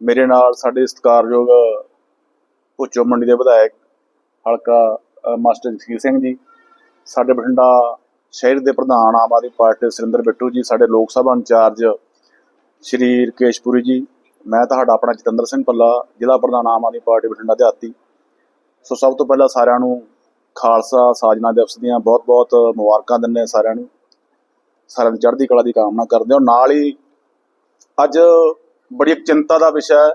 ਮੇਰੇ ਨਾਲ ਸਾਡੇ ਸਤਿਕਾਰਯੋਗ ਭੁੱਚੋ ਮੰਡੀ ਦੇ ਵਿਧਾਇਕ ਹਲਕਾ ਮਾਸਟਰ ਜਗਸੀਰ ਸਿੰਘ ਜੀ, ਸਾਡੇ ਬਠਿੰਡਾ ਸ਼ਹਿਰ ਦੇ ਪ੍ਰਧਾਨ ਆਮ ਆਦਮੀ ਪਾਰਟੀ ਸੁਰਿੰਦਰ ਬਿੱਟੂ ਜੀ, ਸਾਡੇ ਲੋਕ ਸਭਾ ਇੰਚਾਰਜ ਸ਼੍ਰੀ ਰਕੇਸ਼ਪੁਰੀ ਜੀ, ਮੈਂ ਤੁਹਾਡਾ ਆਪਣਾ ਜਤਿੰਦਰ ਸਿੰਘ ਪੱਲਾ ਜ਼ਿਲ੍ਹਾ ਪ੍ਰਧਾਨ ਆਮ ਆਦਮੀ ਪਾਰਟੀ ਬਠਿੰਡਾ ਦਿਹਾਤੀ। ਸੋ ਸਭ ਤੋਂ ਪਹਿਲਾਂ ਸਾਰਿਆਂ ਨੂੰ ਖਾਲਸਾ ਸਾਜਨਾ ਦਿਵਸ ਦੀਆਂ ਬਹੁਤ-ਬਹੁਤ ਮੁਬਾਰਕਾਂ ਦਿੰਦੇ ਹਾਂ ਸਾਰਿਆਂ ਨੂੰ। ਸਾਰਿਆਂ ਦੀ ਚੜ੍ਹਦੀ ਕਲਾ ਦੀ ਕਾਮਨਾ ਕਰਦੇ ਹਾਂ। ਔਰ ਨਾਲ ਹੀ ਅੱਜ ਬੜੀ ਇੱਕ ਚਿੰਤਾ ਦਾ ਵਿਸ਼ਾ ਹੈ,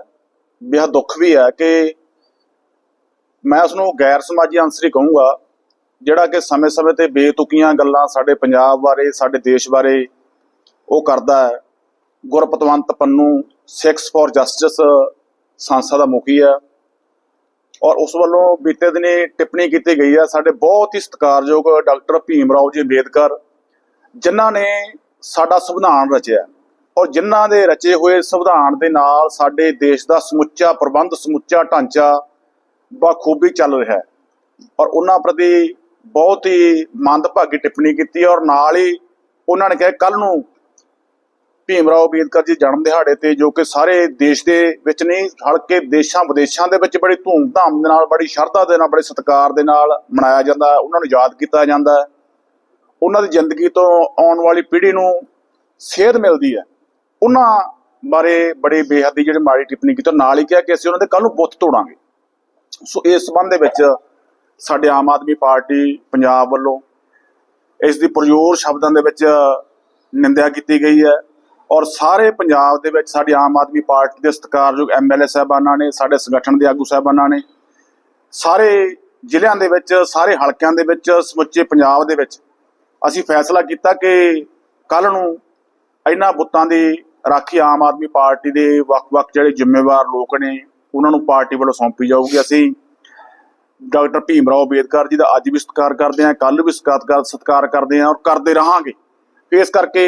ਬੇਹੱਦ ਦੁੱਖ ਵੀ ਹੈ ਕਿ ਮੈਂ ਉਸ ਨੂੰ ਗੈਰ ਸਮਾਜੀ ਅੰਸਰ ਹੀ ਕਹੂੰਗਾ, ਜਿਹੜਾ ਕਿ ਸਮੇਂ-ਸਮੇਂ ਤੇ ਬੇਤੁਕੀਆਂ ਗੱਲਾਂ ਸਾਡੇ ਪੰਜਾਬ ਬਾਰੇ, ਸਾਡੇ ਦੇਸ਼ ਬਾਰੇ ਉਹ ਕਰਦਾ ਹੈ। Gurpatwant Pannu Sikhs for justice ਸੰਸਥਾ ਦਾ ਮੁਖੀ ਹੈ ਔਰ ਉਸ ਵੱਲੋਂ ਬੀਤੇ ਦਿਨੀ ਟਿੱਪਣੀ ਕੀਤੀ ਗਈ ਹੈ। ਸਾਡੇ ਬਹੁਤ ਹੀ ਸਤਿਕਾਰਯੋਗ ਡਾਕਟਰ ਭੀਮ ਰਾਓ ਜੀ ਅੰਬੇਦਕਰ, ਜਿਨ੍ਹਾਂ ਨੇ ਸਾਡਾ ਸੰਵਿਧਾਨ ਰਚਿਆ ਔਰ ਜਿਨ੍ਹਾਂ ਦੇ ਰਚੇ ਹੋਏ ਸੰਵਿਧਾਨ ਦੇ ਨਾਲ ਸਾਡੇ ਦੇਸ਼ ਦਾ ਸਮੁੱਚਾ ਪ੍ਰਬੰਧ, ਸਮੁੱਚਾ ਢਾਂਚਾ ਬਖੂਬੀ ਚੱਲ ਰਿਹਾ ਹੈ। ਔਰ ਉਹਨਾਂ ਪ੍ਰਤੀ ਬਹੁਤ ਹੀ ਮੰਦਭਾਗੀ ਟਿੱਪਣੀ ਕੀਤੀ ਔਰ ਨਾਲ ਹੀ ਉਹਨਾਂ ਨੇ ਕਿਹਾ ਕੱਲ ਨੂੰ ਭੀਮ ਰਾਓ ਅੰਬੇਦਕਰ ਜੀ ਜਨਮ ਦਿਹਾੜੇ ਤੇ ਜੋ ਕਿ ਸਾਰੇ ਦੇਸ਼ ਦੇ ਵਿੱਚ ਨਹੀਂ, ਹਲਕੇ ਦੇਸ਼ਾਂ ਵਿਦੇਸ਼ਾਂ ਦੇ ਵਿੱਚ ਬੜੀ ਧੂਮ-ਧਾਮ ਦੇ ਨਾਲ, ਬੜੀ ਸ਼ਰਧਾ ਦੇ ਨਾਲ, ਬੜੇ ਸਤਿਕਾਰ ਦੇ ਨਾਲ ਮਨਾਇਆ ਜਾਂਦਾ ਉਹਨਾਂ ਨੂੰ ਯਾਦ ਕੀਤਾ ਜਾਂਦਾ ਉਹਨਾਂ ਦੀ ਜ਼ਿੰਦਗੀ ਤੋਂ ਆਉਣ ਵਾਲੀ ਪੀੜ੍ਹੀ ਨੂੰ ਸੇਧ ਮਿਲਦੀ ਹੈ। ਉਹਨਾਂ ਬਾਰੇ ਬੜੇ ਬੇਹੱਦੀ ਜਿਹੜੇ ਮਾੜੀ ਟਿੱਪਣੀ ਕੀਤੀ ਨਾਲ ਹੀ ਕਿਹਾ ਕਿ ਅਸੀਂ ਉਹਨਾਂ ਦੇ ਕੱਲ ਨੂੰ ਬੁੱਤ ਤੋੜਾਂਗੇ। ਸੋ ਇਸ ਸੰਬੰਧ ਦੇ ਵਿੱਚ ਸਾਡੇ ਆਮ ਆਦਮੀ ਪਾਰਟੀ ਪੰਜਾਬ ਵੱਲੋਂ ਇਸ ਦੀ ਪ੍ਰਯੋਰ ਸ਼ਬਦਾਂ ਦੇ ਵਿੱਚ ਨਿੰਦਿਆ ਕੀਤੀ ਗਈ ਹੈ ਔਰ ਸਾਰੇ ਪੰਜਾਬ ਦੇ ਵਿੱਚ ਸਾਡੀ ਆਮ ਆਦਮੀ ਪਾਰਟੀ ਦੇ ਸਤਿਕਾਰਯੋਗ ਐਮਐਲਏ ਸਾਹਿਬਾਨਾਂ ਨੇ, ਸਾਡੇ ਸੰਗਠਨ ਦੇ ਆਗੂ ਸਾਹਿਬਾਨਾਂ ਨੇ, ਸਾਰੇ ਜ਼ਿਲ੍ਹਿਆਂ ਦੇ ਵਿੱਚ, ਸਾਰੇ ਹਲਕਿਆਂ ਦੇ ਵਿੱਚ, ਸਮੁੱਚੇ ਪੰਜਾਬ ਦੇ ਵਿੱਚ ਅਸੀਂ ਫੈਸਲਾ ਕੀਤਾ ਕਿ ਕੱਲ ਨੂੰ ਇਹਨਾਂ ਬੁੱਤਾਂ ਦੀ ਰਾਖੀ ਆਮ ਆਦਮੀ ਪਾਰਟੀ ਦੇ ਵੱਖ-ਵੱਖ ਜਿਹੜੇ ਜ਼ਿੰਮੇਵਾਰ ਲੋਕ ਨੇ, ਉਹਨਾਂ ਨੂੰ ਪਾਰਟੀ ਵੱਲੋਂ ਸੌਂਪੀ ਜਾਊਗੀ। ਅਸੀਂ ਡਾਕਟਰ ਭੀਮ ਰਾਓ ਅੰਬੇਦਕਰ ਜੀ ਦਾ ਅੱਜ ਵੀ ਸਤਿਕਾਰ ਕਰਦੇ ਹਾਂ ਕੱਲ ਵੀ ਸਤਿਕਾਰ ਸਤਿਕਾਰ ਕਰਦੇ ਹਾਂ ਔਰ ਕਰਦੇ ਰਹਾਂਗੇ। ਇਸ ਕਰਕੇ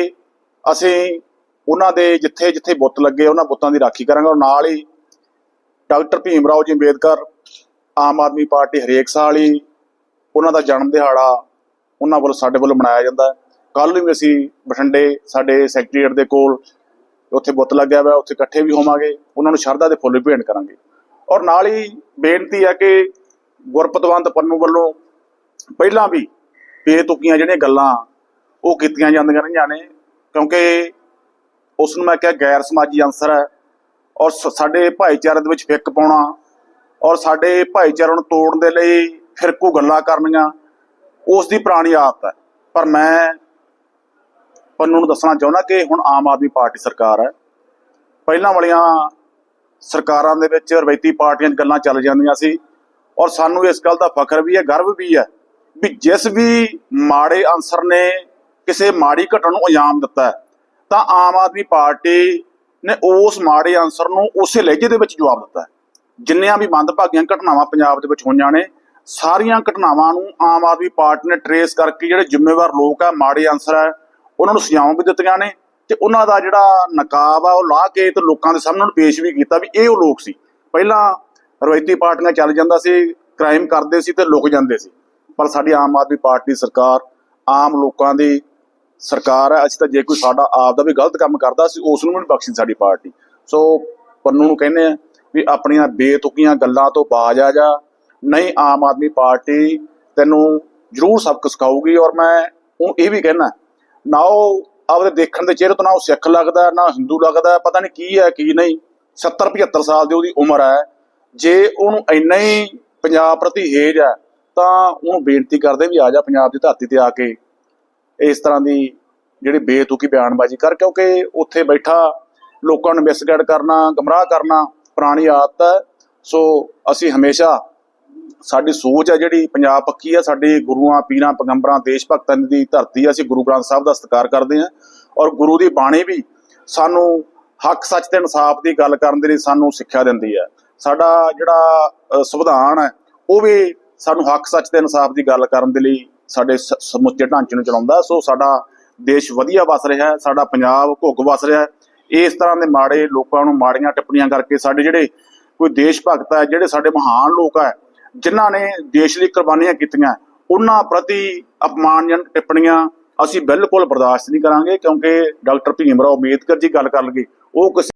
ਅਸੀਂ ਉਹਨਾਂ ਦੇ ਜਿੱਥੇ ਜਿੱਥੇ ਬੁੱਤ ਲੱਗੇ, ਉਹਨਾਂ ਬੁੱਤਾਂ ਦੀ ਰਾਖੀ ਕਰਾਂਗੇ ਔਰ ਨਾਲ ਹੀ ਡਾਕਟਰ ਭੀਮ ਰਾਓ ਜੀ ਅੰਬੇਦਕਰ, ਆਮ ਆਦਮੀ ਪਾਰਟੀ ਹਰੇਕ ਸਾਲ ਹੀ ਉਹਨਾਂ ਦਾ ਜਨਮ ਦਿਹਾੜਾ ਉਹਨਾਂ ਵੱਲੋਂ ਸਾਡੇ ਵੱਲੋਂ ਮਨਾਇਆ ਜਾਂਦਾ। ਹੈ ਕੱਲ ਨੂੰ ਵੀ ਅਸੀਂ ਬਠਿੰਡੇ ਸਾਡੇ ਸੈਕਟਰੀਏਟ ਦੇ ਕੋਲ ਉੱਥੇ ਬੁੱਤ ਲੱਗਿਆ ਹੋਇਆ, ਉੱਥੇ ਇਕੱਠੇ ਵੀ ਹੋਵਾਂਗੇ, ਉਹਨਾਂ ਨੂੰ ਸ਼ਰਧਾ ਦੇ ਫੁੱਲ ਵੀ ਭੇਂਟ ਕਰਾਂਗੇ। ਔਰ ਨਾਲ ਹੀ ਬੇਨਤੀ ਹੈ ਕਿ ਗੁਰਪਤਵੰਤ ਪੰਨੂ ਵੱਲੋਂ ਪਹਿਲਾਂ ਵੀ ਬੇਤੁਕੀਆਂ ਜਿਹੜੀਆਂ ਗੱਲਾਂ ਉਹ ਕੀਤੀਆਂ ਜਾਂਦੀਆਂ ਰਹੀਆਂ ਨੇ, ਕਿਉਂਕਿ ਉਸ ਨੂੰ ਮੈਂ ਕਿਹਾ ਗੈਰ ਸਮਾਜੀ ਅੰਸਰ ਹੈ, ਔਰ ਸ- ਸਾਡੇ ਭਾਈਚਾਰੇ ਦੇ ਵਿੱਚ ਫਿੱਕ ਪਾਉਣਾ, ਔਰ ਸਾਡੇ ਭਾਈਚਾਰੇ ਨੂੰ ਤੋੜਨ ਦੇ ਲਈ ਫਿਰਕੂ ਗੱਲਾਂ ਕਰਨੀਆਂ, ਉਸ ਦੀ ਪੁਰਾਣੀ ਆਦਤ ਹੈ। ਪਰ ਮੈਂ ਪੰਨੂ ਨੂੰ ਦੱਸਣਾ ਚਾਹੁੰਦਾ ਕਿ ਹੁਣ ਆਮ ਆਦਮੀ ਪਾਰਟੀ ਸਰਕਾਰ ਹੈ। ਪਹਿਲਾਂ ਵਾਲੀਆਂ ਸਰਕਾਰਾਂ ਦੇ ਵਿੱਚ ਰਵਾਇਤੀ ਪਾਰਟੀਆਂ 'ਚ ਗੱਲਾਂ ਚੱਲ ਜਾਂਦੀਆਂ ਸੀ ਔਰ ਸਾਨੂੰ ਇਸ ਗੱਲ ਦਾ ਫਖਰ ਵੀ ਹੈ, ਗਰਵ ਵੀ ਹੈ ਵੀ ਜਿਸ ਵੀ ਮਾੜੇ ਅਨਸਰ ਨੇ ਕਿਸੇ ਮਾੜੀ ਘਟਨਾ ਨੂੰ ਅੰਜਾਮ ਦਿੱਤਾ ਤਾਂ ਆਮ ਆਦਮੀ ਪਾਰਟੀ ਨੇ ਉਸ ਮਾੜੇ ਅਨਸਰ ਨੂੰ ਉਸੇ ਲਹਿਜੇ ਦੇ ਵਿੱਚ ਜਵਾਬ ਦਿੱਤਾ ਜਿੰਨੀਆਂ ਵੀ ਮੰਦਭਾਗੀਆਂ ਘਟਨਾਵਾਂ ਪੰਜਾਬ ਦੇ ਵਿੱਚ ਹੋਈਆਂ ਨੇ, ਸਾਰੀਆਂ ਘਟਨਾਵਾਂ ਨੂੰ ਆਮ ਆਦਮੀ ਪਾਰਟੀ ਨੇ ਟਰੇਸ ਕਰਕੇ ਜਿਹੜੇ ਜ਼ਿੰਮੇਵਾਰ ਲੋਕ ਆ, ਮਾੜੇ ਅਨਸਰ ਹੈ ਉਹਨਾਂ ਨੂੰ ਸਜ਼ਾਵਾਂ ਵੀ ਦਿੱਤੀਆਂ ਨੇ ਤੇ ਉਹਨਾਂ ਦਾ ਜਿਹੜਾ ਨਕਾਬ ਆ, ਉਹ ਲਾ ਕੇ ਤੇ ਲੋਕਾਂ ਦੇ ਸਾਹਮਣੇ ਪੇਸ਼ ਵੀ ਕੀਤਾ ਵੀ ਇਹ ਉਹ ਲੋਕ ਸੀ। ਪਹਿਲਾਂ ਰਵਾਇਤੀ ਪਾਰਟੀਆਂ ਚੱਲ ਜਾਂਦਾ ਸੀ ਕ੍ਰਾਈਮ ਕਰਦੇ ਸੀ ਤੇ ਲੁਕ ਜਾਂਦੇ ਸੀ। ਪਰ ਸਾਡੀ ਆਮ ਆਦਮੀ ਪਾਰਟੀ ਸਰਕਾਰ ਆਮ ਲੋਕਾਂ ਦੀ ਸਰਕਾਰ ਹੈ ਅਸੀਂ ਤਾਂ ਜੇ ਕੋਈ ਸਾਡਾ ਆਪ ਦਾ ਵੀ ਗਲਤ ਕੰਮ ਕਰਦਾ ਸੀ, ਉਸ ਨੂੰ ਵੀ ਨਹੀਂ ਬਖਸ਼ੀ ਸਾਡੀ ਪਾਰਟੀ। ਸੋ ਪੰਨੂ ਨੂੰ ਕਹਿੰਦੇ ਆ ਵੀ ਆਪਣੀਆਂ ਬੇਤੁਕੀਆਂ ਗੱਲਾਂ ਤੋਂ ਬਾਜ ਆ ਜਾ। ਨਹੀਂ, ਆਮ ਆਦਮੀ ਪਾਰਟੀ ਤੈਨੂੰ ਜ਼ਰੂਰ ਸਬਕ ਸਿਖਾਊਗੀ ਔਰ ਮੈਂ ਉਹ ਇਹ ਵੀ ਕਹਿਣਾ ਨਾ ਉਹ ਆਪਦੇ ਦੇਖਣ ਦੇ ਚਿਹਰੇ ਤੋਂ ਨਾ ਉਹ ਸਿੱਖ ਲੱਗਦਾ, ਨਾ ਹਿੰਦੂ ਲੱਗਦਾ, ਪਤਾ ਨਹੀਂ ਕੀ ਹੈ, ਕੀ ਨਹੀਂ। 70 75 ਸਾਲ ਦੀ ਉਹਦੀ ਉਮਰ ਹੈ। ਜੇ ਉਹਨੂੰ ਇੰਨਾ ਹੀ ਪੰਜਾਬ ਪ੍ਰਤੀ ਹੇਜ ਹੈ, ਤਾਂ ਉਹਨੂੰ ਬੇਨਤੀ ਕਰਦੇ ਵੀ ਆ ਜਾ ਪੰਜਾਬ ਦੀ ਧਰਤੀ ਤੇ ਆ ਕੇ ਇਸ ਤਰ੍ਹਾਂ ਦੀ ਜਿਹੜੀ ਬੇਤੁਕੀ ਬਿਆਨਬਾਜ਼ੀ ਕਰ, ਕਿਉਂਕਿ ਉੱਥੇ ਬੈਠਾ ਲੋਕਾਂ ਨੂੰ ਮਿਸਗਾਈਡ ਕਰਨਾ, ਗਮਰਾਹ ਕਰਨਾ ਪੁਰਾਣੀ ਆਦਤ ਹੈ। ਸੋ ਅਸੀਂ ਹਮੇਸ਼ਾ ਸਾਡੀ ਸੋਚ ਹੈ ਜਿਹੜੀ ਪੰਜਾਬ ਪੱਕੀ ਹੈ, ਸਾਡੇ ਗੁਰੂਆਂ, ਪੀਰਾਂ, ਪੈਗੰਬਰਾਂ, ਦੇਸ਼ ਭਗਤਾਂ ਦੀ ਧਰਤੀ ਹੈ, ਅਸੀਂ ਗੁਰੂ ਗ੍ਰੰਥ ਸਾਹਿਬ ਦਾ ਸਤਿਕਾਰ ਕਰਦੇ ਹਾਂ ਔਰ ਗੁਰੂ ਦੀ ਬਾਣੀ ਵੀ ਸਾਨੂੰ ਹੱਕ ਸੱਚ ਤੇ ਇਨਸਾਫ ਦੀ ਗੱਲ ਕਰਨ ਦੇ ਲਈ ਸਾਨੂੰ ਸਿੱਖਿਆ ਦਿੰਦੀ ਹੈ। ਸਾਡਾ ਜਿਹੜਾ ਸੰਵਿਧਾਨ ਹੈ, ਉਹ ਵੀ ਸਾਨੂੰ ਹੱਕ ਸੱਚ ਤੇ ਇਨਸਾਫ ਦੀ ਗੱਲ ਕਰਨ ਦੇ ਲਈ ਸਾਡੇ ਸ- ਸਮੁੱਚੇ ਢਾਂਚੇ ਨੂੰ ਚਲਾਉਂਦਾ। ਸੋ ਸਾਡਾ ਦੇਸ਼ ਵਧੀਆ ਵਸ ਰਿਹਾ ਹੈ, ਸਾਡਾ ਪੰਜਾਬ ਘੁੱਗ ਵਸ ਰਿਹਾ ਹੈ। ਇਸ ਤਰ੍ਹਾਂ ਦੇ ਮਾੜੇ ਲੋਕਾਂ ਨੂੰ ਮਾੜੀਆਂ ਟਿੱਪਣੀਆਂ ਕਰਕੇ ਸਾਡੇ ਜਿਹੜੇ ਕੋਈ ਦੇਸ਼ ਭਗਤ ਹੈ, ਜਿਹੜੇ ਸਾਡੇ ਮਹਾਨ ਲੋਕ ਹੈ ਜਿਨ੍ਹਾਂ ਨੇ ਦੇਸ਼ ਲਈ ਕੁਰਬਾਨੀਆਂ ਕੀਤੀਆਂ, ਉਹਨਾਂ ਪ੍ਰਤੀ ਅਪਮਾਨਜਨਕ ਟਿੱਪਣੀਆਂ ਅਸੀਂ ਬਿਲਕੁਲ ਬਰਦਾਸ਼ਤ ਨਹੀਂ ਕਰਾਂਗੇ ਕਿਉਂਕਿ ਡਾਕਟਰ ਭੀਮ ਰਾਓ ਅੰਬੇਦਕਰ ਜੀ ਗੱਲ ਕਰ ਲਗੇ ਉਹ ਕਿਸੇ